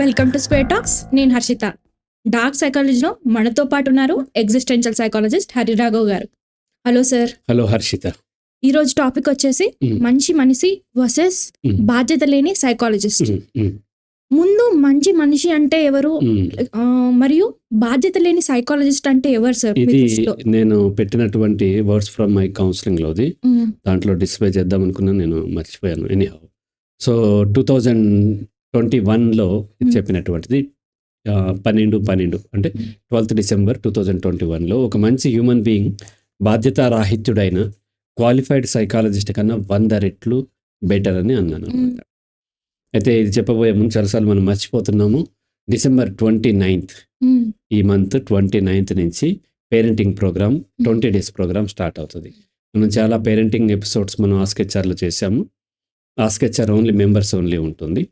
Welcome to square talks నేను Harshita. Dark సైకాలజీలో మనతో పాటు ఉన్నారు ఎగ్జిస్టెన్షియల్ సైకాలజిస్ట్ హరిరాఘవ్ గారు. Hello sir hello Harshita. ఈ రోజు టాపిక్ వచ్చేసి. మంచి మనిషి వర్సెస్. బాధ్యత లేని సైకాలజిస్ట్ ముందు మంచి మనిషి అంటే ఎవరు? మరియు బాధ్యత లేని సైకాలజిస్ట్ అంటే ఎవరు సార్ ఇది? నేను పెట్టినటువంటి వర్డ్స్ ఫ్రమ్ మై కౌన్సిలింగ్ లోది. దాంట్లో డిస్ప్లే చేద్దాం అనుకున్నా నేను మర్చిపోయాను. Anyhow so two thousand twenty వన్లో. చెప్పినటువంటిది పన్నెండు పన్నెండు అంటే twelfth December two thousand twenty వన్లో ఒక మంచి హ్యూమన్ బీయింగ్ బాధ్యతారాహిత్యుడైన క్వాలిఫైడ్ సైకాలజిస్ట్ కన్నా వంద రెట్లు బెటర్ అని అన్నాను అనమాట అయితే ఇది చెప్పబోయే ముందు చాలాసార్లు మనం మర్చిపోతున్నాము. December twenty ninth. ఈ మంత్ ట్వంటీ నైన్త్ నుంచి parenting programme twenty days programme start అవుతుంది. మనం చాలా పేరెంటింగ్ ఎపిసోడ్స్ మనం ఆస్కెచ్ఆర్లో చేశాము. ఆస్కెచ్ఆర్ ఓన్లీ మెంబర్స్ ఓన్లీ ఉంటుంది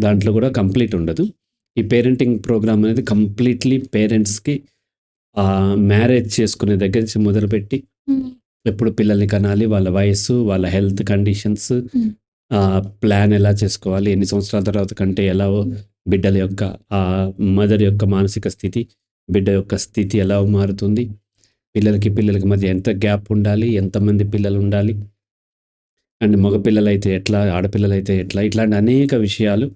దాంట్లో కూడా కంప్లీట్ ఉండదు ఈ పేరెంటింగ్ ప్రోగ్రామ్ అనేది కంప్లీట్లీ పేరెంట్స్కి మ్యారేజ్ చేసుకునే దగ్గర నుంచి మొదలుపెట్టి. ఎప్పుడు పిల్లల్ని కనాలి వాళ్ళ వయస్సు వాళ్ళ హెల్త్ కండిషన్స్. ప్లాన్ ఎలా చేసుకోవాలి ఎన్ని సంవత్సరాల తర్వాత కంటే ఎలా బిడ్డల యొక్క ఆ మదర్ యొక్క మానసిక స్థితి బిడ్డ యొక్క స్థితి ఎలా మారుతుంది పిల్లలకి పిల్లలకి మధ్య ఎంత గ్యాప్ ఉండాలి ఎంతమంది పిల్లలు ఉండాలి అండ్ మగ పిల్లలైతే ఎట్లా ఆడపిల్లలైతే ఎట్లా ఇట్లాంటి అనేక విషయాలు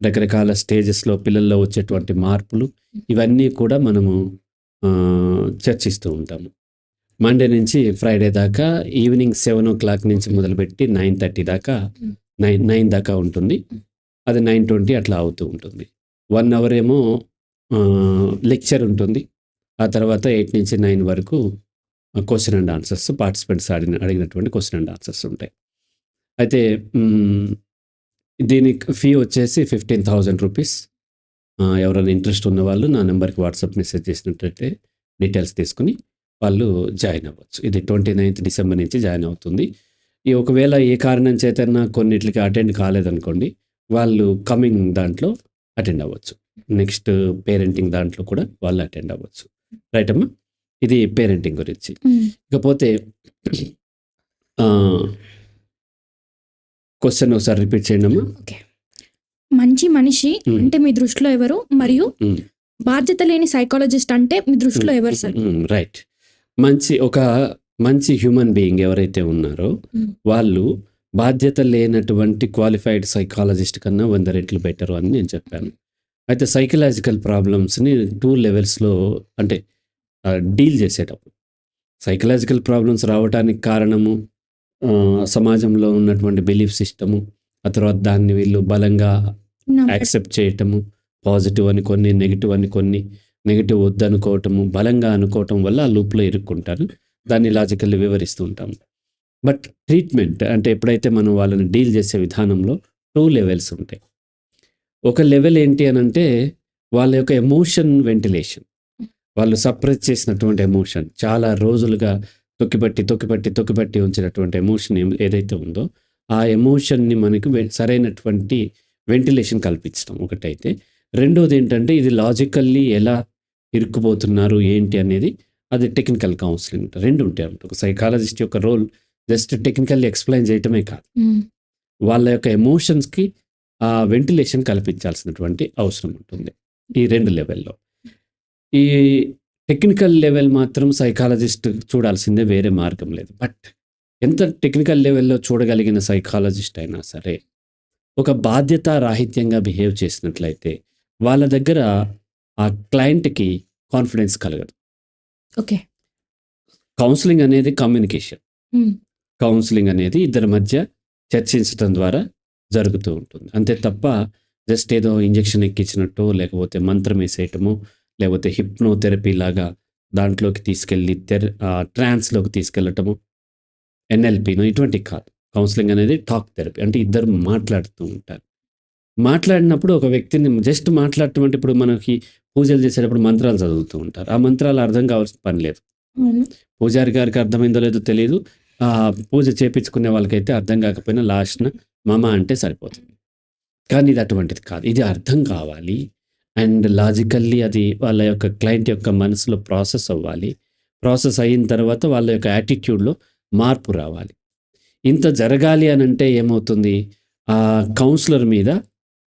రకరకాల స్టేజెస్లో పిల్లల్లో వచ్చేటువంటి మార్పులు ఇవన్నీ కూడా మనము చర్చిస్తూ ఉంటాము. మండే నుంచి ఫ్రైడే దాకా ఈవినింగ్ సెవెన్ ఓ క్లాక్ నుంచి మొదలుపెట్టి నైన్ థర్టీ దాకా నైన్ నైన్ దాకా ఉంటుంది. అది నైన్ ట్వంటీ అట్లా అవుతూ ఉంటుంది. వన్ అవర్ ఏమో లెక్చర్ ఉంటుంది. ఆ తర్వాత ఎయిట్ నుంచి నైన్ వరకు క్వశ్చన్ అండ్ ఆన్సర్స్ పార్టిసిపెంట్స్ అడిగిన అడిగినటువంటి క్వశ్చన్ అండ్ ఆన్సర్స్ ఉంటాయి. అయితే దీనికి ఫీ వచ్చేసి ఫిఫ్టీన్ థౌజండ్ రూపీస్ ఎవరైనా ఇంట్రెస్ట్ ఉన్న వాళ్ళు నా నెంబర్కి వాట్సాప్ మెసేజ్ చేసినట్టయితే డీటెయిల్స్ తీసుకుని వాళ్ళు జాయిన్ అవ్వచ్చు. ఇది ట్వంటీ నైన్త్ డిసెంబర్ నుంచి జాయిన్ అవుతుంది. ఈ ఒకవేళ ఏ కారణం చేతన్నా కొన్నిటికి అటెండ్ కాలేదనుకోండి వాళ్ళు కమింగ్ దాంట్లో అటెండ్ అవ్వచ్చు. నెక్స్ట్ పేరెంటింగ్ దాంట్లో కూడా వాళ్ళు అటెండ్ అవ్వచ్చు. రైట్ అమ్మా? ఇది పేరెంటింగ్ గురించి. ఇకపోతే క్వశ్చన్ ఒకసారి రిపీట్ చేయండి అమ్మా ఓకే మంచి మనిషి మ్మ్. అంటే మీ దృష్టిలో ఎవరు? మరియు మ్మ్. బాధ్యత లేని సైకాలజిస్ట్ అంటే మీ దృష్టిలో ఎవరు సార్ రైట్ మంచి ఒక మంచి హ్యూమన్ బీయింగ్ ఎవరైతే ఉన్నారో. వాళ్ళు బాధ్యత లేనటువంటి క్వాలిఫైడ్ సైకాలజిస్ట్ కన్నా వంద రెట్లు బెటరు అని నేను చెప్పాను. అయితే సైకలాజికల్ ప్రాబ్లమ్స్ని టూ లెవెల్స్లో అంటే డీల్ చేసేటప్పుడు. సైకలాజికల్ ప్రాబ్లమ్స్ రావడానికి కారణము సమాజంలో ఉన్నటువంటి బిలీఫ్ సిస్టము ఆ తర్వాత దాన్ని వీళ్ళు బలంగా. యాక్సెప్ట్ చేయటము పాజిటివ్ అని కొన్ని నెగిటివ్ అని కొన్ని నెగిటివ్ వద్దనుకోవటము బలంగా అనుకోవటం వల్ల ఆ లూప్లో ఇరుక్కుంటారు. దాన్ని లాజికల్లీ వివరిస్తూ ఉంటాం. బట్ ట్రీట్మెంట్ అంటే ఎప్పుడైతే మనం వాళ్ళని డీల్ చేసే విధానంలో టూ లెవెల్స్ ఉంటాయి. ఒక లెవెల్ ఏంటి అని అంటే వాళ్ళ యొక్క ఎమోషన్ వెంటిలేషన్ వాళ్ళు సప్రెస్ చేసినటువంటి ఎమోషన్ చాలా రోజులుగా తొక్కిపట్టి తొక్కిపట్టి తొక్కిపట్టి ఉంచినటువంటి ఎమోషన్ ఏదైతే ఉందో ఆ ఎమోషన్ని మనకి సరైనటువంటి వెంటిలేషన్ కల్పించడం ఒకటైతే రెండోది ఏంటంటే ఇది లాజికల్లీ ఎలా ఇరుక్కుపోతున్నారు ఏంటి అనేది అది టెక్నికల్ కౌన్సిలింగ్ రెండు ఉంటాయి అన్నమాట. ఒక సైకాలజిస్ట్ యొక్క రోల్ జస్ట్ టెక్నికల్లీ ఎక్స్ప్లెయిన్ చేయటమే కాదు. వాళ్ళ యొక్క ఎమోషన్స్కి ఆ వెంటిలేషన్ కల్పించాల్సినటువంటి అవసరం ఉంటుంది ఈ రెండు లెవెల్లో ఈ టెక్నికల్ లెవెల్ మాత్రం సైకాలజిస్ట్ చూడాల్సిందే వేరే మార్గం లేదు. బట్ ఎంత టెక్నికల్ లెవెల్లో చూడగలిగిన సైకాలజిస్ట్ అయినా సరే ఒక బాధ్యత రాహిత్యంగా బిహేవ్ చేసినట్లయితే వాళ్ళ దగ్గర ఆ క్లయింట్కి కాన్ఫిడెన్స్ కలగదు. ఓకే కౌన్సిలింగ్ అనేది కమ్యూనికేషన్. కౌన్సిలింగ్ అనేది ఇద్దరి మధ్య చర్చించడం ద్వారా జరుగుతూ ఉంటుంది. అంతే తప్ప జస్ట్ ఏదో ఇంజెక్షన్ ఎక్కించినట్టు లేకపోతే మంత్రం వేసేయటము లేకపోతే హిప్నోథెరపీ లాగా దాంట్లోకి తీసుకెళ్ళి తెర ట్రాన్స్లోకి తీసుకెళ్ళటము ఎన్ఎల్పిను ఇటువంటి కాదు కౌన్సిలింగ్ అనేది టాక్ థెరపీ అంటే ఇద్దరు మాట్లాడుతూ ఉంటారు. మాట్లాడినప్పుడు ఒక వ్యక్తిని జస్ట్ మాట్లాడటం అంటే ఇప్పుడు మనకి పూజలు చేసేటప్పుడు మంత్రాలు చదువుతూ ఉంటారు. ఆ మంత్రాలు అర్థం కావాల్సిన పని లేదు. పూజారి గారికి అర్థమైందో లేదో తెలియదు. ఆ పూజ చేపించుకునే వాళ్ళకైతే అర్థం కాకపోయినా లాస్ట్న మమ అంటే సరిపోతుంది. కానీ ఇది అటువంటిది కాదు. ఇది అర్థం కావాలి. అండ్ లాజికల్లీ అది వాళ్ళ యొక్క క్లయింట్ యొక్క మనసులో ప్రాసెస్ అవ్వాలి ప్రాసెస్ అయిన తర్వాత వాళ్ళ యొక్క యాటిట్యూడ్లో మార్పు రావాలి ఇంత జరగాలి అని అంటే ఏమవుతుంది ఆ కౌన్సిలర్ మీద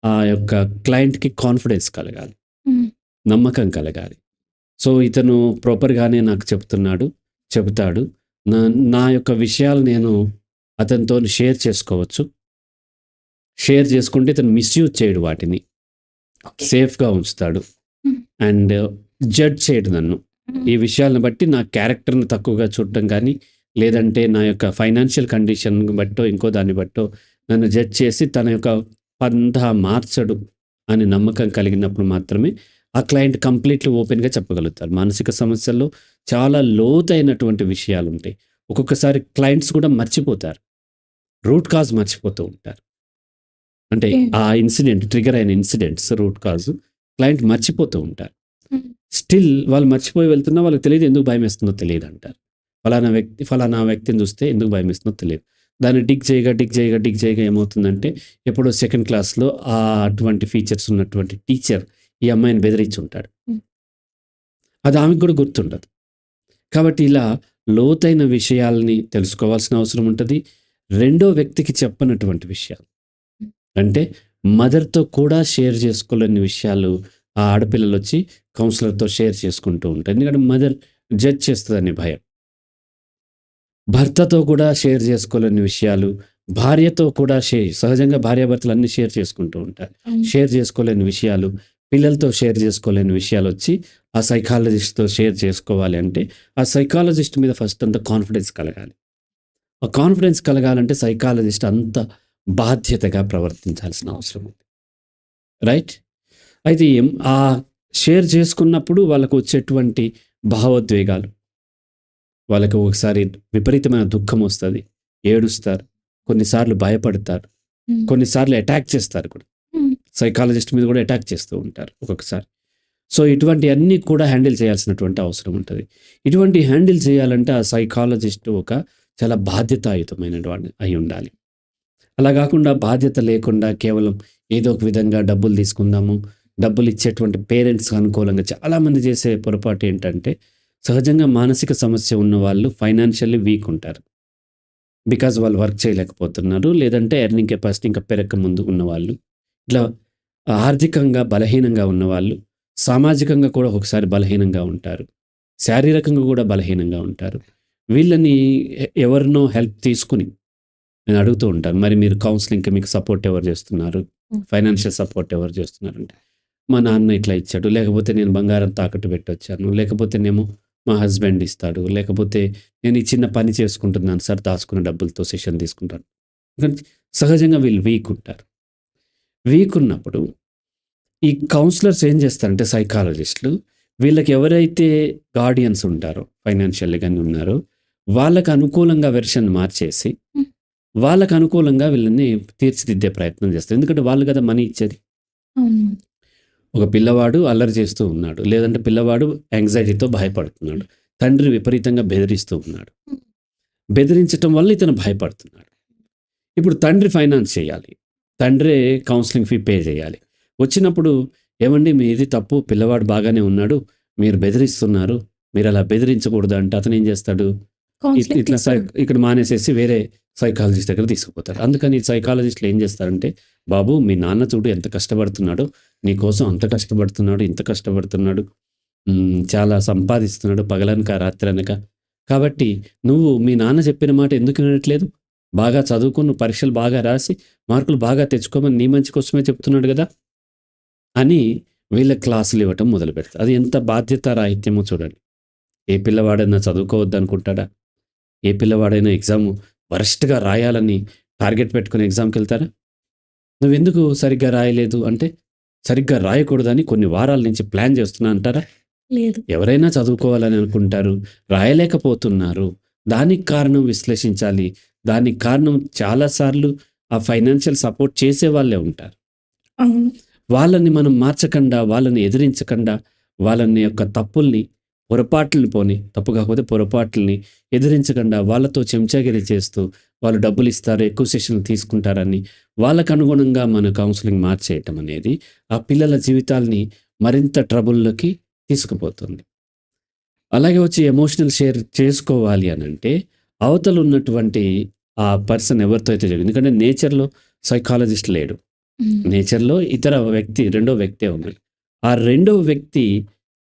ఆ యొక్క క్లయింట్‌కి కాన్ఫిడెన్స్ కలగాలి. నమ్మకం కలగాలి. సో, ఇతను ప్రాపర్‌గానే నాకు చెప్తున్నాడు, చెబుతాడు. నా నా యొక్క విషయాలు నేను అతనితోని షేర్ చేసుకోవచ్చు. షేర్ చేసుకుంటే ఇతను మిస్‌యూజ్ చేయడు వాటిని. సేఫ్‌గా ఉంచుతాడు. అండ్ జడ్జ్ చేయడు నన్ను. హ్మ్. ఈ విషయాలను బట్టి నా క్యారెక్టర్‌ని తక్కువగా చూడటం గానీ, లేదంటే నా యొక్క ఫైనాన్షియల్ కండిషన్‌ని బట్టో, ఇంకో దాన్ని బట్టో నన్ను జడ్జ్ చేసి తన యొక్క పంథా మార్చడు అని నమ్మకం కలిగినప్పుడు మాత్రమే ఆ క్లయింట్ కంప్లీట్‌లీ ఓపెన్‌గా చెప్పగలుగుతారు. మానసిక సమస్యల్లో చాలా లోతైనటువంటి విషయాలుంటాయి. ఒక్కొక్కసారి క్లయింట్స్ కూడా మర్చిపోతారు. రూట్ కాజ్ మర్చిపోతూ ఉంటారు. అంటే. ఆ ఇన్సిడెంట్ ట్రిగ్గర్ అయిన ఇన్సిడెంట్స్ రూట్ కాజ్ క్లయింట్ మర్చిపోతూ ఉంటారు. హ్మ్. స్టిల్ వాళ్ళు మర్చిపోయి వెళ్తున్నా వాళ్ళకి తెలీదు ఎందుకు భయమేస్తుందో తెలీదంటారు. ఫలానా వ్యక్తి ఫలానా వ్యక్తిని చూస్తే ఎందుకు భయమేస్తుందో తెలీదు. దాన్ని డిగ్ చేయగా, డిగ్ చేయగా, డిగ్ చేయగా ఏమవుతుందంటే ఎప్పుడో సెకండ్ క్లాస్‌లో ఆ అటువంటి ఫీచర్స్ ఉన్నటువంటి టీచర్ ఈ అమ్మాయిని బెదిరించుంటాడు. హ్మ్. అది ఆమెకు కూడా గుర్తుండదు. కాబట్టి ఇలా లోతైన విషయాల్ని తెలుసుకోవాల్సిన అవసరం ఉంటది. రెండో వ్యక్తికి చెప్పనటువంటి విషయాలు. అంటే మదర్‌తో కూడా షేర్ చేసుకోలేని విషయాలు ఆ ఆడపిల్లలొచ్చి కౌన్సిలర్‌తో షేర్ చేసుకుంటూ ఉంటారు. ఎందుకంటే మదర్ జడ్జ్ చేస్తదనే భయం. భర్తతో కూడా షేర్ చేసుకోలేని విషయాలు, భార్యతో కూడా షే సహజంగా భార్యాభర్తలు అన్నీ షేర్ చేసుకుంటూ ఉంటారు. షేర్ చేసుకోలేని విషయాలు, పిల్లలతో షేర్ చేసుకోలేని విషయాలొచ్చి ఆ సైకాలజిస్ట్‌తో షేర్ చేసుకోవాలి అంటే, ఆ సైకాలజిస్ట్ మీద ఫస్ట్ అంత కాన్ఫిడెన్స్ కలగాలి. ఆ కాన్ఫిడెన్స్ కలగాలంటే సైకాలజిస్ట్ అంత బాధ్యతగా ప్రవర్తించాల్సిన అవసరం ఉంది. రైట్? అయితే ఆ షేర్ చేసుకున్నప్పుడు వాళ్ళకు వచ్చేటువంటి భావోద్వేగాలు వాళ్ళకి ఒకసారి విపరీతమైన దుఃఖం వస్తది. ఏడుస్తారు. కొన్నిసార్లు భయపడతారు. కొన్నిసార్లు అటాక్ చేస్తారు కూడా. సైకాలజిస్ట్ మీద కూడా అటాక్ చేస్తూ ఉంటారు ఒక్కొక్కసారి. సో, ఇటువంటియన్నీ కూడా హ్యాండిల్ చేయాల్సినటువంటి అవసరం ఉంటది. ఇటువంటి హ్యాండిల్ చేయాలంటే ఆ సైకాలజిస్ట్ ఒక చాలా బాధ్యతాయుతమైనటువంటి అయి ఉండాలి. అలా కాకుండా బాధ్యత లేకుండా కేవలం ఏదో ఒక విధంగా డబ్బులు తీసుకుందాము, డబ్బులు ఇచ్చేటువంటి పేరెంట్స్‌కి అనుకూలంగా చాలామంది చేసే పొరపాటు ఏంటంటే, సహజంగా మానసిక సమస్య ఉన్నవాళ్ళు ఫైనాన్షియల్లీ వీక్ ఉంటారు. బికాజ్ వాళ్ళు వర్క్ చేయలేకపోతున్నారు. లేదంటే ఎర్నింగ్ కెపాసిటీ ఇంకా పెరగక ముందు ఉన్నవాళ్ళు. ఇట్లా ఆర్థికంగా బలహీనంగా ఉన్నవాళ్ళు, సామాజికంగా కూడా ఒకసారి బలహీనంగా ఉంటారు. శారీరకంగా కూడా బలహీనంగా ఉంటారు. వీళ్ళని ఎవరినో హెల్ప్ తీసుకొని నేను అడుగుతూ ఉంటాను. మరి మీరు కౌన్సెలింగ్‌కి మీకు సపోర్ట్ ఎవరు చేస్తున్నారు? ఫైనాన్షియల్ సపోర్ట్ ఎవరు చేస్తున్నారంటే, మా నాన్న ఇట్లా ఇచ్చాడు. లేకపోతే నేను బంగారం తాకట్టు పెట్టొచ్చాను. లేకపోతేనేమో మా హస్బెండ్ ఇస్తాడు. లేకపోతే నేను ఈ చిన్న పని చేసుకుంటున్నాను సార్ దాచుకున్న డబ్బులతో సెషన్ తీసుకుంటాను. సహజంగా వీళ్ళు వీక్ ఉంటారు. వీక్ ఉన్నప్పుడు ఈ కౌన్సిలర్స్ ఏం చేస్తారంటే సైకాలజిస్ట్‌లు వీళ్ళకి ఎవరైతే గార్డియన్స్ ఉంటారో ఫైనాన్షియల్లీ గాని ఉన్నారో వాళ్ళకి అనుకూలంగా వెర్షన్ మార్చేసి. వాళ్ళకి అనుకూలంగా వీళ్ళని తీర్చిదిద్దే ప్రయత్నం చేస్తారు. ఎందుకంటే వాళ్ళు కదా మనీ ఇచ్చేది. ఒక పిల్లవాడు అల్లరి చేస్తూ ఉన్నాడు. లేదంటే పిల్లవాడు యాంగ్జైటీతో భయపడుతున్నాడు. తండ్రి విపరీతంగా బెదిరిస్తూ ఉన్నాడు. బెదిరించటం వల్ల ఇతను భయపడుతున్నాడు. ఇప్పుడు తండ్రి ఫైనాన్స్ చేయాలి. తండ్రే కౌన్సెలింగ్ ఫీ పే చేయాలి. వచ్చినప్పుడు ఏవండీ మీది తప్పు పిల్లవాడు బాగానే ఉన్నాడు. మీరు బెదిరిస్తున్నారు. మీరు అలా బెదిరించకూడదు అంటే అతను ఏం చేస్తాడు? ఇట్లా. ఇక్కడ మానేసేసి వేరే సైకాలజిస్ట్ దగ్గర తీసుకుపోతారు. అందుకని సైకాలజిస్ట్‌లు ఏం చేస్తారంటే, బాబు మీ నాన్న చూడు ఎంత కష్టపడుతున్నాడో, నీ కోసం అంత కష్టపడుతున్నాడు, ఇంత కష్టపడుతున్నాడు. చాలా సంపాదిస్తున్నాడు పగలనక రాత్రనక. కాబట్టి నువ్వు మీ నాన్న చెప్పిన మాట ఎందుకు వినట్లేదు? బాగా చదువుకుని నువ్వు పరీక్షలు బాగా రాసి మార్కులు బాగా తెచ్చుకోమని నీ మంచి కోసమే చెప్తున్నాడు కదా అని వీళ్ళ క్లాసులు ఇవ్వటం మొదలు పెడతారు అది ఎంత బాధ్యత రాహిత్యమో చూడండి. ఏ పిల్లవాడైనా చదువుకోవద్దనుకుంటాడా? ఏ పిల్లవాడైనా ఎగ్జామ్ వరస్ట్‌గా రాయాలని టార్గెట్ పెట్టుకొని ఎగ్జామ్‌కెళ్తారా? నువ్వెందుకు సరిగ్గా రాయలేదు అంటే, సరిగ్గా రాయకూడదని కొన్ని వారాల నుంచి ప్లాన్ చేస్తున్నా అంటారా? లేదు. ఎవరైనా చదువుకోవాలని అనుకుంటారు. రాయలేకపోతున్నారు. దానికి కారణం విశ్లేషించాలి. దానికి కారణం చాలా సార్లు ఆ ఫైనాన్షియల్ సపోర్ట్ చేసేవాళ్ళే ఉంటారు. అవును. వాళ్ళని మనం మార్చకుండా, వాళ్ళని ఎదిరించకుండా, వాళ్ళని యొక్క తప్పుల్ని, పొరపాట్లని పోనీ తప్పు కాకపోతే పొరపాట్లని ఎదిరించకుండా వాళ్ళతో చెంచాగిరి చేస్తూ, వాళ్ళు డబ్బులిస్తారు, ఎక్కువ సెషన్‌లు తీసుకుంటారని వాళ్ళకి అనుగుణంగా మన కౌన్సెలింగ్ మార్చేయటం అనేది ఆ పిల్లల జీవితాల్ని మరింత ట్రబుల్‌లోకి తీసుకుపోతుంది. అలాగే వచ్చి ఎమోషనల్ షేర్ చేసుకోవాలి అనంటే, అవతల ఉన్నటువంటి ఆ పర్సన్ ఎవరితో అయితే ఎందుకంటే నేచర్‌లో సైకాలజిస్ట్ లేడు. నేచర్‌లో ఇతర వ్యక్తి రెండో వ్యక్తే ఉన్నాడు. ఆ రెండో వ్యక్తి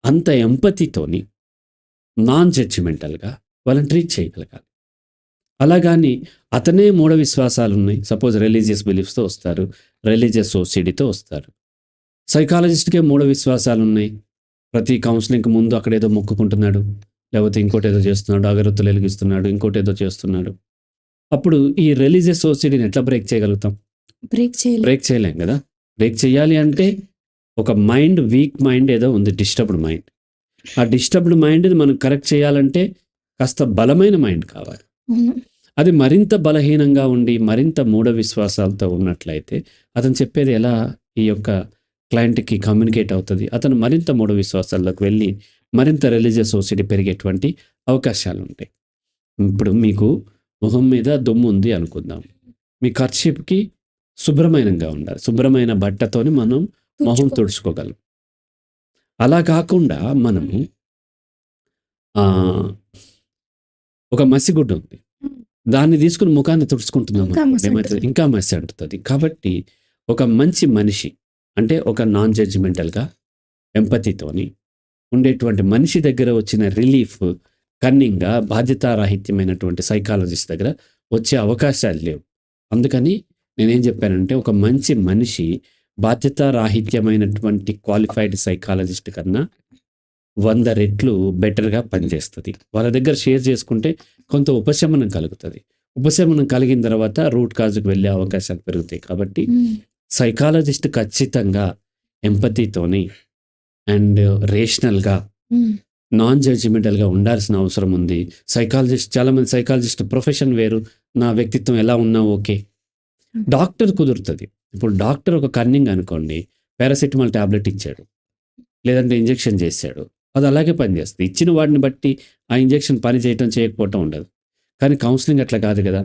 అంత ఎంపతితోని నాన్ జడ్జిమెంటల్‌గా వాళ్ళని ట్రీట్ చేయగలగాలి. అలా గాని అతనే మూఢ విశ్వాసాలున్నాయి. సపోజ్ రిలీజియస్ బిలీఫ్స్‌తో వస్తారు. రిలీజియస్ ఓసీడీతో వస్తారు. సైకాలజిస్ట్‌కే మూఢ విశ్వాసాలున్నాయి. ప్రతి కౌన్సెలింగ్‌కి ముందు అక్కడేదో మొక్కుకుంటున్నాడు. లేకపోతే ఇంకోటేదో చేస్తున్నాడు. అగరొత్తులు వెలిగిస్తున్నాడు. ఇంకోటేదో చేస్తున్నాడు. అప్పుడు ఈ రిలీజియస్ ఓసీడీని ఎట్లా బ్రేక్ చేయగలుగుతాం? బ్రేక్ చేయలే బ్రేక్ చేయలేం కదా! బ్రేక్ చేయాలి అంటే ఒక మైండ్ వీక్ మైండ్ ఏదో ఉంది. Disturbed mind. ఆ డిస్టర్బ్డ్ మైండ్‌ని మనం కరెక్ట్ చేయాలంటే కాస్త బలమైన మైండ్ కావాలి. అది మరింత బలహీనంగా ఉండి, మరింత మూఢ విశ్వాసాలతో ఉన్నట్లయితే అతను చెప్పేది ఎలా ఈ యొక్క క్లయింట్‌కి కమ్యూనికేట్ అవుతది. అతను మరింత మూఢ విశ్వాసాల్లోకి వెళ్ళి మరింత రిలీజియస్ ఓసీడీ పెరిగేటువంటి అవకాశాలుంటాయి. ఇప్పుడు మీకు మొహం మీద దుమ్ము ఉంది అనుకుందాం. మీ కర్చీఫ్‌కి శుభ్రమైనంగా ఉండాలి. శుభ్రమైన బట్టతోని మనం మొహం తుడుచుకో తుడుచుకోగలం. అలా కాకుండా మనము ఒక మసిగుడ్డ ఉంది. దాన్ని తీసుకొని ముఖాన్ని తుడుచుకుంటున్నాం ఇంకా అనుకోండి మసి ఏమైతది? అంటుతది. ఇంకా మసి అంటుతది. కాబట్టి ఒక మంచి మనిషి అంటే ఒక నాన్ జడ్జిమెంటల్‌గా ఎంపతితోని ఉండేటువంటి మనిషి దగ్గర వచ్చిన రిలీఫ్ కన్నింగ్‌గా బాధ్యతారాహిత్యమైనటువంటి సైకాలజిస్ట్ దగ్గర వచ్చే అవకాశాలు లేవు. అందుకని నేనేం చెప్పానంటే ఒక మంచి మనిషి బాధ్యతారాహిత్యమైనటువంటి క్వాలిఫైడ్ సైకాలజిస్ట్ కన్నా 100 రెట్లు బెటర్‌గా పనిచేస్తది. వాళ్ళ దగ్గర షేర్ చేసుకుంటే కొంత ఉపశమనం కలుగుతది. ఉపశమనం కలిగిన తర్వాత రూట్ కాజ్‌కి వెళ్ళే అవకాశాలు పెరుగుతాయి. కాబట్టి. సైకాలజిస్ట్ ఖచ్చితంగా ఎంపతితోని అండ్ రేషనల్‌గా. నాన్ జడ్జిమెంటల్‌గా ఉండాల్సిన అవసరం ఉంది. సైకాలజిస్ట్ చాలామంది సైకాలజిస్ట్ ప్రొఫెషన్ వేరు. నా వ్యక్తిత్వం ఎలా ఉన్నా ఓకే. డాక్టర్ కుదురుతది. ఇప్పుడు డాక్టర్ ఒక కన్నింగ్ అనుకోండి. పారాసిటమాల్ టాబ్లెట్ ఇచ్చాడు. లేదంటే ఇంజెక్షన్ చేసాడు. అది అలాగే పనిచేస్తది. ఇచ్చిన వాడిని బట్టి ఆ ఇంజెక్షన్ పని చేయటం, చేయకపోవటం ఉండదు. కానీ కౌన్సెలింగ్ అట్లా కాదు కదా!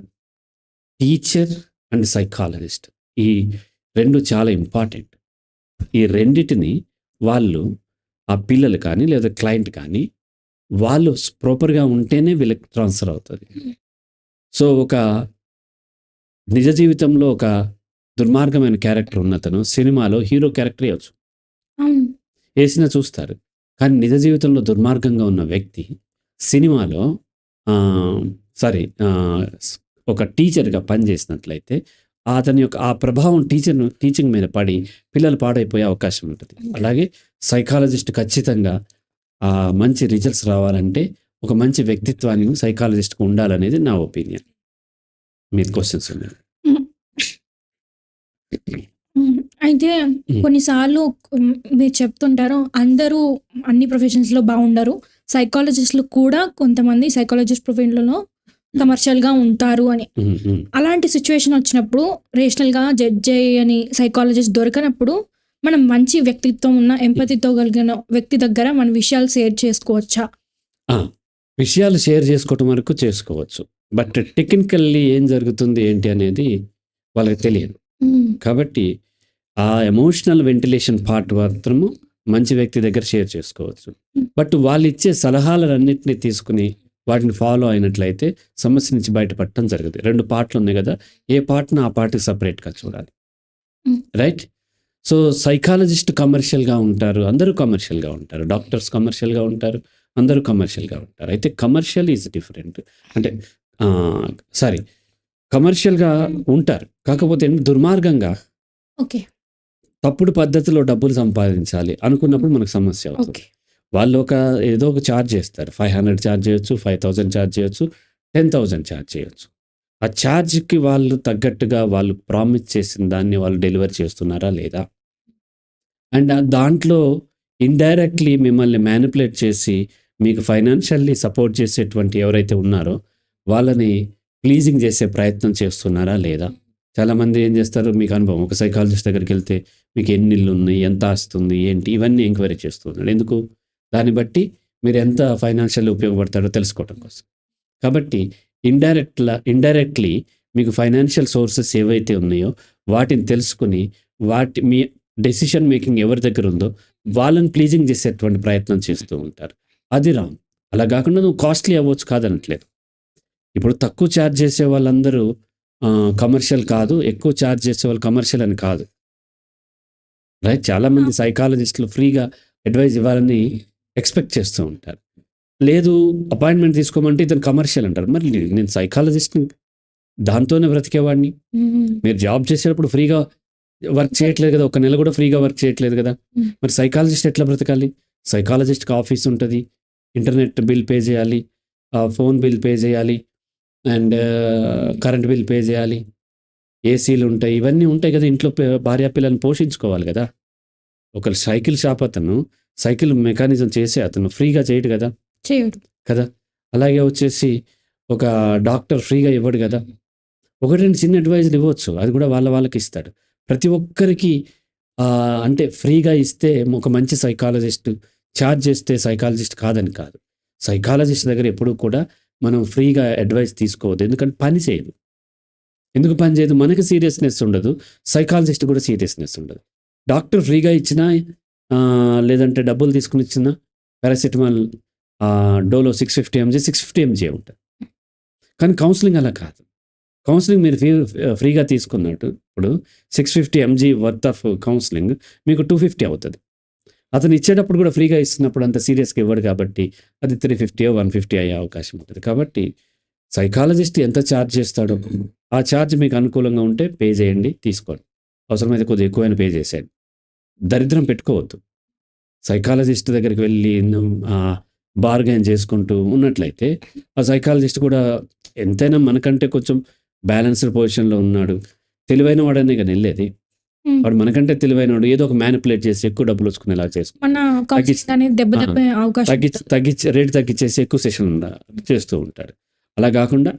టీచర్ అండ్ సైకాలజిస్ట్ ఈ 2 చాలా ఇంపార్టెంట్. ఈ రెండిటిని వాళ్ళు ఆ పిల్లలు కానీ లేదా క్లయింట్ కానీ వాళ్ళు ప్రాపర్‌గా ఉంటేనే వీళ్ళకి ట్రాన్స్‌ఫర్ అవుతది. సో, ఒక నిజ జీవితంలో ఒక దుర్మార్గమైన క్యారెక్టర్ ఉన్నతను సినిమాలో హీరో క్యారెక్టర్ ఎయొచ్చు. అవును. ఏసినా చూస్తారు. కానీ నిజ జీవితంలో దుర్మార్గంగా ఉన్న వ్యక్తి సినిమాలో సారీ ఒక టీచర్‌గా పనిచేసినట్లయితే అతని యొక్క ఆ ప్రభావం టీచర్‌ను టీచింగ్ మీద పడి పిల్లలు పాడైపోయే అవకాశం ఉంటది. అలాగే సైకాలజిస్ట్ ఖచ్చితంగా మంచి రిజల్ట్స్ రావాలంటే ఒక మంచి వ్యక్తిత్వాన్ని సైకాలజిస్ట్‌కి ఉండాలనేది నా ఒపీనియన్. మీది క్వెషన్స్ ఉన్నాయి. అయితే. కొన్నిసార్లు మీరు చెప్తుంటారు అందరూ అన్ని ప్రొఫెషన్స్‌లో బాగుండరు. సైకాలజిస్ట్‌లు కూడా కొంతమంది సైకాలజిస్ట్ ప్రొఫెషన్‌లలో కమర్షియల్‌గా ఉంటారు అని. అలాంటి సిట్యుయేషన్ వచ్చినప్పుడు రేషనల్‌గా జడ్జ్ చేయని సైకాలజిస్ట్ దొరకనప్పుడు మనం మంచి వ్యక్తిత్వం ఉన్న ఎంపతితో కలిగిన వ్యక్తి దగ్గర మన విషయాలు షేర్ చేసుకోవచ్చా? ఆ! విషయాలు షేర్ చేసుకోవటం వరకు చేసుకోవచ్చు. బట్ టెక్నికల్లీ ఏం జరుగుతుంది ఏంటి అనేది వాళ్ళకి తెలియదు. కాబట్టి ఆ ఎమోషనల్ వెంటిలేషన్ పార్ట్ మాత్రము మంచి వ్యక్తి దగ్గర షేర్ చేసుకోవచ్చు. బట్ వాళ్ళిచ్చే సలహాలన్నిటిని తీసుకొని వాటిని ఫాలో అయినట్లయితే సమస్య నుంచి బయటపడటం జరగదు. 2 పార్ట్‌లు ఉన్నాయి గదా! ఏ పార్ట్‌ని ఆ పార్ట్‌కి సెపరేట్‌గా చూడాలి. రైట్? సో, సైకాలజిస్ట్ కమర్షియల్‌గా ఉంటారు. అందరూ కమర్షియల్‌గా ఉంటారు. డాక్టర్స్ కమర్షియల్‌గా ఉంటారు. అందరూ కమర్షియల్‌గా ఉంటారు. అయితే కమర్షియల్ ఈజ్ డిఫరెంట్. అంటే సారీ కమర్షియల్‌గా ఉంటారు. కాకపోతే దుర్మార్గంగా ఓకే. తప్పుడు పద్ధతిలో డబ్బులు సంపాదించాలి అనుకున్నప్పుడు మనకు సమస్య అవుతది. వాళ్ళు ఒక ఏదో ఒక చార్జ్ చేస్తారు. 500 చార్జ్ చేయొచ్చు. 5000 చార్జ్ చేయొచ్చు. 10000 చార్జ్ చేయొచ్చు. ఆ చార్జ్‌కి వాళ్ళు తగ్గట్టుగా వాళ్ళు ప్రామిస్ చేసిన దాన్ని వాళ్ళు డెలివర్ చేస్తున్నారా లేదా? అండ్ దాంట్లో ఇండైరెక్ట్‌లీ మిమ్మల్ని మ్యానిపులేట్ చేసి మీకు ఫైనాన్షియల్లీ సపోర్ట్ చేసేటువంటి ఎవరైతే ఉన్నారో వాళ్ళని ప్లీజింగ్ చేసే ప్రయత్నం చేస్తున్నారా లేదా? చాలామంది ఏం చేస్తారు మీకు అనుభవం ఒక సైకాలజిస్ట్ దగ్గరికి వెళ్తే మీకు ఎన్ని ఇల్లు ఉన్నాయి ఎంత ఆస్తి ఉంది? ఏంటి? ఇవన్నీ ఎంక్వైరీ చేస్తున్నాడు. ఎందుకు? దాన్ని బట్టి మీరు ఎంత ఫైనాన్షియల్ ఉపయోగపడతారో తెలుసుకోవటం కోసం. కాబట్టి ఇండైరెక్ట్‌ల ఇండైరెక్ట్‌లీ మీకు ఫైనాన్షియల్ సోర్సెస్ ఏవైతే ఉన్నాయో వాటిని తెలుసుకుని వాటి మీ డెసిషన్ మేకింగ్ ఎవరి దగ్గర ఉందో వాళ్ళని ప్లీజింగ్ చేసేటువంటి ప్రయత్నం చేస్తూ ఉంటారు. అది రాంగ్. అలా కాకుండా నువ్వు కాస్ట్‌లీ అవ్వచ్చు కాదనట్లేదు. ఇప్పుడు తక్కువ ఛార్జ్ చేసే వాళ్ళందరూ కమర్షియల్ కాదు. ఎక్కువ చార్జ్ చేసేవాళ్ళు కమర్షియల్ అని కాదు. రైట్ చాలా మంది సైకాలజిస్టులు ఫ్రీగా అడ్వైజ్ ఇవ్వాలని ఎక్స్పెక్ట్ చేస్తూ ఉంటారు లేదు అపాయింట్మెంట్ తీసుకోమంటే ఇతను కమర్షియల్ అంటారు మరి నేను సైకాలజిస్ట్ దాంతోనే బ్రతికేవాడిని. మీరు జాబ్ చేసేటప్పుడు ఫ్రీగా వర్క్ చేయట్లేదు కదా ఒక నెల కూడా ఫ్రీగా వర్క్ చేయట్లేదు కదా. మరి సైకాలజిస్ట్ ఎట్లా బ్రతకాలి సైకాలజిస్ట్కి ఆఫీస్ ఉంటుంది ఇంటర్నెట్ బిల్ పే చేయాలి ఫోన్ బిల్ పే చేయాలి అండ్ కరెంట్ బిల్ పే చేయాలి. ఏసీలు ఉంటాయి. ఇవన్నీ ఉంటాయి కదా ఇంట్లో భార్య పిల్లల్ని పోషించుకోవాలి కదా. ఒక సైకిల్ షాప్ అతను సైకిల్ మెకానిజం చేసే అతను ఫ్రీగా చేయడు కదా. చేయడు. కదా. అలాగే వచ్చేసి ఒక డాక్టర్ ఫ్రీగా ఇవ్వడు కదా. ఒకటి రెండు చిన్న అడ్వైజులు ఇవ్వచ్చు. అది కూడా వాళ్ళ వాళ్ళకి ఇస్తాడు. ప్రతి ఒక్కరికి అంటే ఫ్రీగా ఇస్తే ఒక మంచి సైకాలజిస్ట్ ఛార్జ్ చేస్తే సైకాలజిస్ట్ కాదని కాదు. సైకాలజిస్ట్ దగ్గర ఎప్పుడూ కూడా మనం ఫ్రీగా అడ్వైస్ తీసుకోవద్దు. ఎందుకంటే పని చేయదు. ఎందుకు పని చేయదు? మనకి సీరియస్నెస్ ఉండదు. సైకాలజిస్ట్ కూడా సీరియస్నెస్ ఉండదు. డాక్టర్ ఫ్రీగా ఇచ్చినా లేదంటే డబ్బులు తీసుకుని ఇచ్చినా paracetamol Dolo six fifty MG six fifty MG ఉంటుంది కానీ కౌన్సిలింగ్ అలా కాదు. కౌన్సిలింగ్ మీరు ఫ్రీ ఫ్రీగా తీసుకున్నట్టు ఇప్పుడు six fifty MG worth of counselling మీకు టూ ఫిఫ్టీ అవుతుంది. అతను ఇచ్చేటప్పుడు కూడా ఫ్రీగా ఇస్తున్నప్పుడు అంత సీరియస్గా ఇవ్వడు కాబట్టి అది త్రీ ఫిఫ్టీ వన్ ఫిఫ్టీ అయ్యే అవకాశం ఉంటుంది. కాబట్టి సైకాలజిస్ట్ ఎంత ఛార్జ్ చేస్తాడో ఆ ఛార్జ్ మీకు అనుకూలంగా ఉంటే పే చేయండి తీసుకోండి. అవసరమైతే కొద్దిగా ఎక్కువైనా పే చేసేయండి. దరిద్రం పెట్టుకోవద్దు. సైకాలజిస్ట్ దగ్గరికి వెళ్ళి బార్గైన్ చేసుకుంటూ ఉన్నట్లయితే ఆ సైకాలజిస్ట్ కూడా ఎంతైనా మనకంటే కొంచెం బ్యాలెన్స్డ్ పొజిషన్లో ఉన్నాడు. తెలివైన వాడనే కానీ వెళ్ళేది. వాడు మనకంటే తెలివైన వాడు ఏదో ఒక మ్యానిపులేట్ చేసి ఎక్కువ డబ్బులు వచ్చుకునేలా చేసుకో మన కౌన్సిలింగ్ అనేది దెబ్బ ఆ. దెబ్బ అవకాశం తగ్గించి రేటు తగ్గించేసి ఎక్కువ సెషన్ చేస్తూ ఉంటాడు. అలా కాకుండా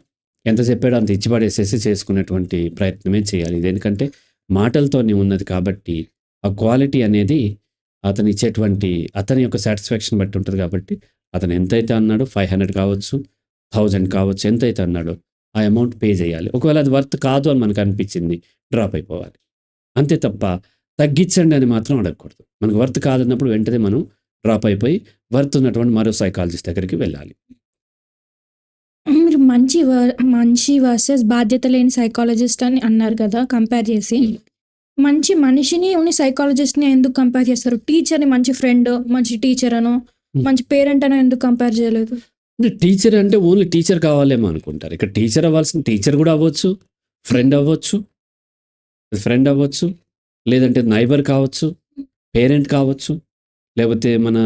ఎంత చెప్పాడో అంత ఇచ్చి పడేసేసి చేసుకునేటువంటి ప్రయత్నమే చేయాలి. ఇది ఎందుకంటే మాటలతోనే ఉన్నది కాబట్టి ఆ క్వాలిటీ అనేది అతను ఇచ్చేటువంటి అతని యొక్క సాటిస్ఫాక్షన్ బట్టి ఉంటుంది కాబట్టి అతను ఎంతైతే అన్నాడో ఫైవ్ హండ్రెడ్ కావచ్చు థౌజండ్ కావచ్చు ఎంతైతే అన్నాడో ఆ అమౌంట్ పే చేయాలి. ఒకవేళ అది వర్త్ కాదు అని మనకు అనిపించింది డ్రాప్ అయిపోవాలి. అంతే తప్ప తగ్గించండి అని మాత్రం అడగకూడదు. మనకు వర్త్ కాదన్నప్పుడు వెంటనే మనం డ్రాప్ అయిపోయి వర్త్ ఉన్నటువంటి మరో సైకాలజిస్ట్ దగ్గరికి వెళ్ళాలి. మీరు మంచి మంచి వర్సెస్ బాధ్యత లేని సైకాలజిస్ట్ అని అన్నారు కదా కంపేర్ చేసి. మంచి మనిషిని ఉన్ని సైకాలజిస్ట్ని ఎందుకు కంపేర్ చేస్తారు? టీచర్ని మంచి ఫ్రెండ్ మంచి టీచర్ అనో Hmm. మంచి పేరెంట్ అనో ఎందుకు కంపేర్ చేయలేదు? టీచర్ అంటే ఓన్లీ టీచర్ కావాలేమో అనుకుంటారు. ఇక్కడ టీచర్ అవ్వాల్సిన టీచర్ కూడా అవ్వచ్చు ఫ్రెండ్ అవ్వచ్చు. ఫ్రెండ్ అవ్వచ్చు లేదంటే నైబర్ కావచ్చు పేరెంట్ కావచ్చు లేకపోతే మన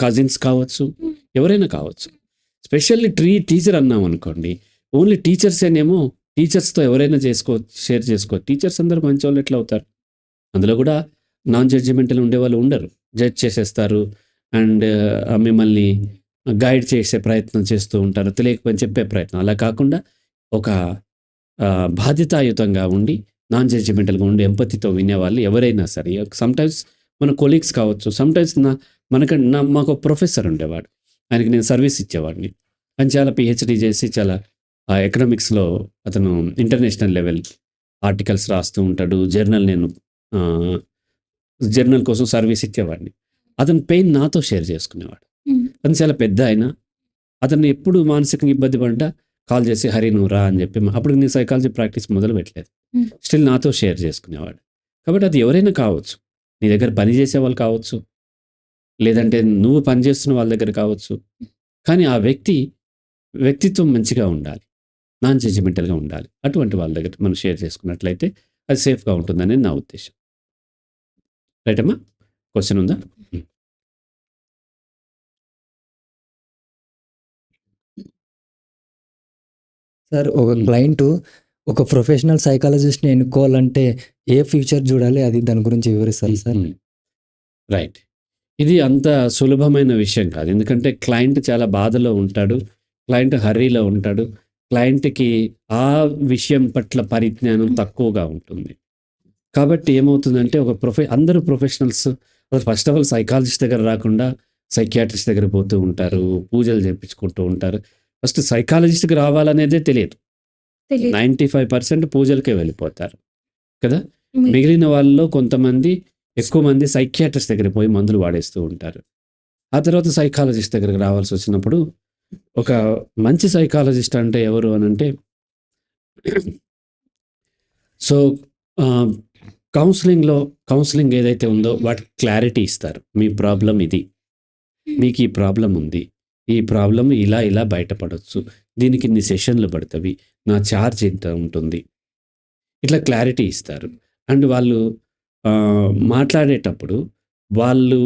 కజిన్స్ కావచ్చు ఎవరైనా కావచ్చు. స్పెషల్లీ ట్రీ టీచర్ అన్నాం అనుకోండి ఓన్లీ టీచర్స్ ఏనేమో టీచర్స్తో ఎవరైనా చేసుకో షేర్ చేసుకో. టీచర్స్ అందరూ మంచి వాళ్ళు ఎట్లా అవుతారు? అందులో కూడా నాన్ జడ్జిమెంటల్ ఉండే వాళ్ళు ఉండరు. జడ్జ్ చేసేస్తారు అండ్ మిమ్మల్ని గైడ్ చేసే ప్రయత్నం చేస్తూ ఉంటారు తెలియకపోయినా చెప్పే ప్రయత్నం. అలా కాకుండా ఒక బాధ్యతాయుతంగా ఉండి నాన్ జడ్జిమెంటల్గా ఉండి ఎంపతితో వినేవాళ్ళు ఎవరైనా సరే సమ్టైమ్స్ మన కొలీగ్స్ కావచ్చు సమ్టైమ్స్ నా మనక నా మాకు ఒక ప్రొఫెసర్ ఉండేవాడు. ఆయనకి నేను సర్వీస్ ఇచ్చేవాడిని. ఆయన చాలా పిహెచ్డి చేసి చాలా ఎకనామిక్స్లో అతను ఇంటర్నేషనల్ లెవెల్ ఆర్టికల్స్ రాస్తూ ఉంటాడు. జర్నల్ నేను జర్నల్ కోసం సర్వీస్ ఇచ్చేవాడిని. అతని పెయిన్ నాతో షేర్ చేసుకునేవాడు. Hmm. అతను చాలా పెద్ద ఆయన. అతను ఎప్పుడు మానసికంగా ఇబ్బంది పడ్డా కాల్ చేసి హరి నువ్వు రా అని చెప్పి అప్పుడు నేను సైకాలజీ ప్రాక్టీస్ మొదలు పెట్టలేదు. స్టిల్ నాతో షేర్ చేసుకునేవాడు. కాబట్టి అది ఎవరైనా కావచ్చు. నీ దగ్గర పని చేసే వాళ్ళు కావచ్చు. లేదంటే నువ్వు పని చేస్తున్న వాళ్ళ దగ్గర కావచ్చు. కానీ ఆ వ్యక్తి వ్యక్తిత్వం మంచిగా ఉండాలి. నాన్ జడ్జిమెంటల్గా ఉండాలి. అటువంటి వాళ్ళ దగ్గర మనం షేర్ చేసుకున్నట్లయితే అది సేఫ్గా ఉంటుందని నా ఉద్దేశం. రైట్ అమ్మా? క్వశ్చన్ ఉందా? సార్ ఒక క్లయింట్ ఒక ప్రొఫెషనల్ సైకాలజిస్ట్ని ఎన్నుకోవాలంటే ఏ ఫ్యూచర్ చూడాలి? అది దాని గురించి వివరిస్తారు సార్. రైట్. ఇది అంత సులభమైన విషయం కాదు. ఎందుకంటే క్లయింట్ చాలా బాధలో ఉంటాడు. క్లయింట్ హర్రీలో ఉంటాడు. క్లయింట్కి ఆ విషయం పట్ల పరిజ్ఞానం తక్కువగా ఉంటుంది. కాబట్టి ఏమవుతుందంటే ఒక ప్రొఫె అందరూ professionals first of all psychologist దగ్గర రాకుండా సైకియాట్రిస్ట్ దగ్గర పోతూ ఉంటారు. పూజలు చేయించుకుంటూ ఉంటారు. ఫస్ట్ సైకాలజిస్ట్కి రావాలనేదే తెలియదు తెలియదు. నైంటీ ఫైవ్ పర్సెంట్ పూజలకే వెళ్ళిపోతారు కదా మిగిలిన వాళ్ళలో కొంతమంది ఎక్కువ మంది సైకియాట్రిస్ట్ దగ్గర పోయి మందులు వాడేస్తూ ఉంటారు ఆ తర్వాత సైకాలజిస్ట్ దగ్గరికి రావాల్సి వచ్చినప్పుడు ఒక మంచి సైకాలజిస్ట్ అంటే ఎవరు అని అంటే సో కౌన్సిలింగ్‌లో కౌన్సిలింగ్ ఏదైతే ఉందో వాటికి క్లారిటీ ఇస్తారు. మీ ప్రాబ్లమ్ ఇది. మీకు ఈ ప్రాబ్లమ్ ఉంది. ఈ ప్రాబ్లం ఇలా ఇలా బయటపడవచ్చు దీనికి ఇన్ని సెషన్‌లు పడతవి. నా ఛార్జ్ ఇంత ఉంటుంది. ఇట్లా క్లారిటీ ఇస్తారు. అండ్ వాళ్ళు మాట్లాడేటప్పుడు వాళ్ళు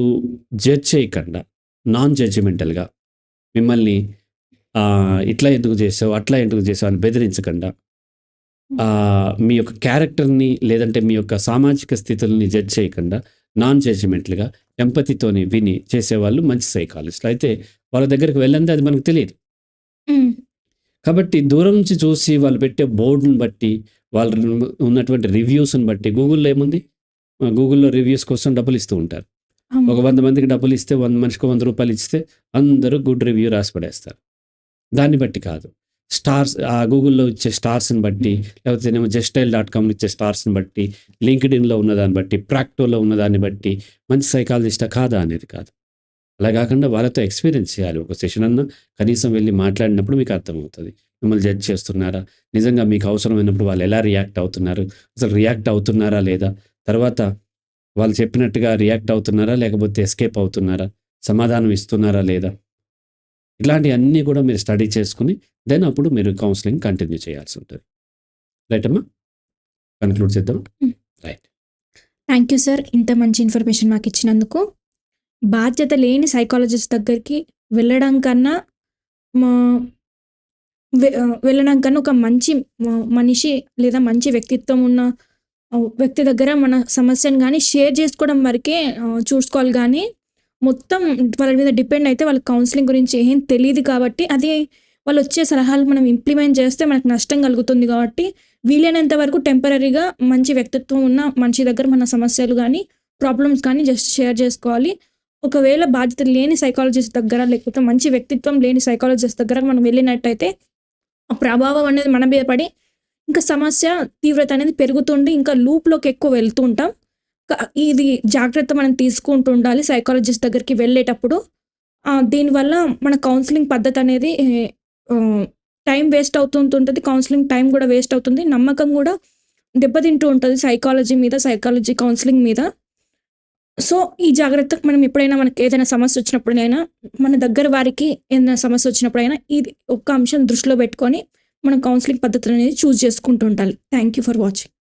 జడ్జ్ చేయకుండా నాన్ జడ్జిమెంటల్‌గా మిమ్మల్ని ఇట్లా ఎందుకు చేసావు? అట్లా ఎందుకు చేసావు? అని బెదిరించకుండా మీ యొక్క క్యారెక్టర్‌ని లేదంటే మీ యొక్క సామాజిక స్థితుల్ని జడ్జ్ చేయకుండా నాన్ జడ్జిమెంట్లుగా ఎంపతితోని విని చేసేవాళ్ళు మంచి సైకాలజిస్టులు. అయితే వాళ్ళ దగ్గరికి వెళ్ళందే అది మనకు. హ్మ్. కాబట్టి దూరం నుంచి చూసి వాళ్ళు పెట్టే బోర్డ్‌ని బట్టి, వాళ్ళు ఉన్నటువంటి రివ్యూస్‌ని బట్టి గూగుల్‌లో ఏముంది? గూగుల్‌లో రివ్యూస్ కోసం డబ్బులిస్తూ ఉంటారు. అవును. ఒక 100 మందికి డబ్బులిస్తే 100 మనిషికి రూ. 100 ఇస్తే అందరూ గుడ్ రివ్యూ రాసి పడేస్తారు. దాన్ని బట్టి కాదు. స్టార్స్ ఆ గూగుల్‌లో ఇచ్చే స్టార్స్‌ని బట్టి, లేకపోతే లేకపోతేనేమో జస్టైల్ డాట్ కామ్‌లో ఇచ్చే స్టార్స్‌ని బట్టి, లింక్డ్ ఇన్లో ఉన్నదాన్ని బట్టి, ప్రాక్టోలో ఉన్నదాన్ని బట్టి మంచి సైకాలజిస్టా కాదా అనేది కాదు. అలా కాకుండా వాళ్ళతో ఎక్స్‌పీరియన్స్ చేయాలి. ఒక సెషన్ అన్నా కనీసం వెళ్ళి మాట్లాడినప్పుడు మీకు అర్థమవుతుంది మిమ్మల్ని జడ్జ్ చేస్తున్నారా? నిజంగా మీకు అవసరమైనప్పుడు వాళ్ళు ఎలా రియాక్ట్ అవుతున్నారు? అసలు రియాక్ట్ అవుతున్నారా లేదా? తర్వాత వాళ్ళు చెప్పినట్టుగా రియాక్ట్ అవుతున్నారా? లేకపోతే ఎస్కేప్ అవుతున్నారా? సమాధానం ఇస్తున్నారా లేదా? ఇట్లాంటివన్నీ కూడా మీరు స్టడీ చేసుకుని దెన్ అప్పుడు మీరు కౌన్సెలింగ్ కంటిన్యూ చేయాల్సి ఉంటది. రైట్ అమ్మా? కన్‌క్లూడ్ చేద్దామా? Hmm. Right. Thank you sir. ఇంత మంచి ఇన్ఫర్మేషన్ మాకిచ్చినందుకు. బాధ్యత లేని సైకాలజిస్ట్ దగ్గరికి వెళ్ళడం కన్నా మా వెళ్ళడం కన్నా ఒక మంచి మనిషి లేదా మంచి వ్యక్తిత్వం ఉన్న వ్యక్తి దగ్గర మన సమస్యను గానీ షేర్ చేసుకోవడం వరకే చూసుకోవాలి గానీ, మొత్తం వాళ్ళ మీద డిపెండ్ అయితే వాళ్ళకి కౌన్సెలింగ్ గురించి ఏం తెలీదు కాబట్టి, అది వాళ్ళు వచ్చే సలహాలు మనం ఇంప్లిమెంట్ చేస్తే మనకు నష్టం కలుగుతుంది కాబట్టి, వీలైనంత వరకు టెంపరరీగా మంచి వ్యక్తిత్వం ఉన్న మనిషి దగ్గర మన సమస్యలు కానీ ప్రాబ్లమ్స్ కానీ జస్ట్ షేర్ చేసుకోవాలి. ఒకవేళ బాధ్యత లేని సైకాలజిస్ట్ దగ్గర, లేకపోతే మంచి వ్యక్తిత్వం లేని సైకాలజిస్ట్ దగ్గర మనం వెళ్ళినట్టయితే, ఆ ప్రభావం అనేది మన మీద పడి, ఇంకా సమస్య తీవ్రత అనేది పెరుగుతుండి, ఇంకా లూప్‌లోకి ఎక్కువ వెళ్తూ ఉంటాం. ఇది జాగ్రత్త మనం తీసుకుంటూ ఉండాలి సైకాలజిస్ట్ దగ్గరికి వెళ్ళేటప్పుడు. దీనివల్ల మన కౌన్సిలింగ్ పద్ధతి అనేది టైం వేస్ట్ అవుతుంటుంటుంది కౌన్సిలింగ్ టైం కూడా వేస్ట్ అవుతుంది. నమ్మకం కూడా దెబ్బతింటూ ఉంటుంది సైకాలజీ మీద, సైకాలజీ కౌన్సిలింగ్ మీద. సో, ఈ జాగ్రత్త మనం ఎప్పుడైనా మనకి ఏదైనా సమస్య వచ్చినప్పుడైనా, మన దగ్గర వారికి ఏదైనా సమస్య వచ్చినప్పుడైనా, ఇది ఒక్క అంశం దృష్టిలో పెట్టుకొని, మనం కౌన్సిలింగ్ పద్ధతులు అనేది చూజ్ చేసుకుంటూ ఉండాలి. Thank you for watching.